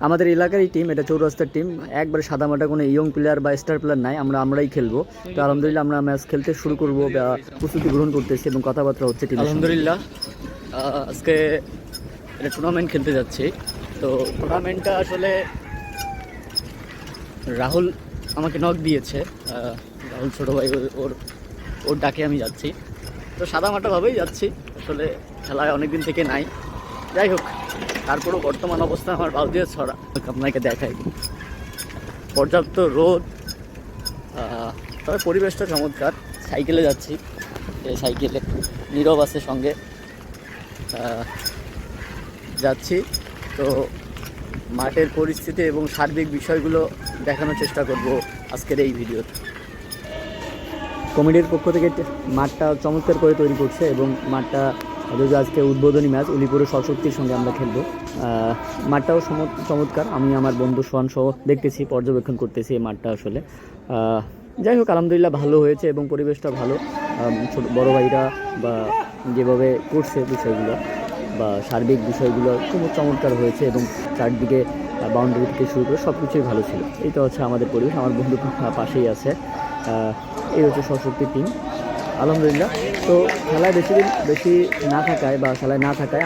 আমাদের এলাকারই টিম এটা চৌরাস্তার টিম একবারে সাদামাটা কোনো ইয়ং প্লেয়ার বা স্টার প্লেয়ার নাই, আমরা, আমরাই খেলব। তো আলহামদুলিল্লাহ আমরা ম্যাচ খেলতে শুরু করব প্রস্তুতি গ্রহণ করতেছি এবং কথাবার্তা হচ্ছে টিম আলহামদুলিল্লাহ আজকে এটা টুর্নামেন্ট খেলতে যাচ্ছি। তো টুর্নামেন্টটা আসলে রাহুল আমাকে নক দিয়েছে। রাহুল ছোটো ভাই, ওর- ওর ওর ডাকে আমি যাচ্ছি। তো সাদামাটাভাবেই যাচ্ছি। আসলে খেলায় অনেক দিন থেকে নাই। যাই হোক তারপরেও বর্তমান অবস্থা আমার বাউদিয়া ছড়া। আপনাকে দেখাই। পর্যাপ্ত রোদ। তবে পরিবেশটা চমৎকার। সাইকেলে যাচ্ছি। এই সাইকেলে নীরব আছে সঙ্গে। যাচ্ছি। তো মাঠের পরিস্থিতি এবং সার্বিক বিষয়গুলো দেখানোর চেষ্টা করব আজকের এই ভিডিওতে। কমিটির পক্ষ থেকে মাঠটা চমৎকার করে তৈরি করছে এবং মাঠটা যদি আজকে উদ্বোধনী ম্যাচ উলিপুরের সশক্তির সঙ্গে আমরা খেলব। মাঠটাও চমৎকার। আমি আমার বন্ধু সোহান সহ দেখতেছি, পর্যবেক্ষণ করতেছি এই মাঠটা আসলে। যাই হোক, আলহামদুলিল্লাহ ভালো হয়েছে এবং পরিবেশটা ভালো। ছোট বড় ভাইরা বা যেভাবে করছে বিষয়গুলো বা সার্বিক বিষয়গুলো খুব চমৎকার হয়েছে এবং চারদিকে বাউন্ডারি থেকে শুরু করে সব কিছুই ভালো ছিল। তো হচ্ছে আমাদের পরিবেশ। আমার বন্ধু পাশেই আছে। এই হচ্ছে সশক্তি টিম আলহামদুলিল্লাহ। তো খেলায় বেশি দিন বেশি না থাকায় বা খেলায় না থাকায়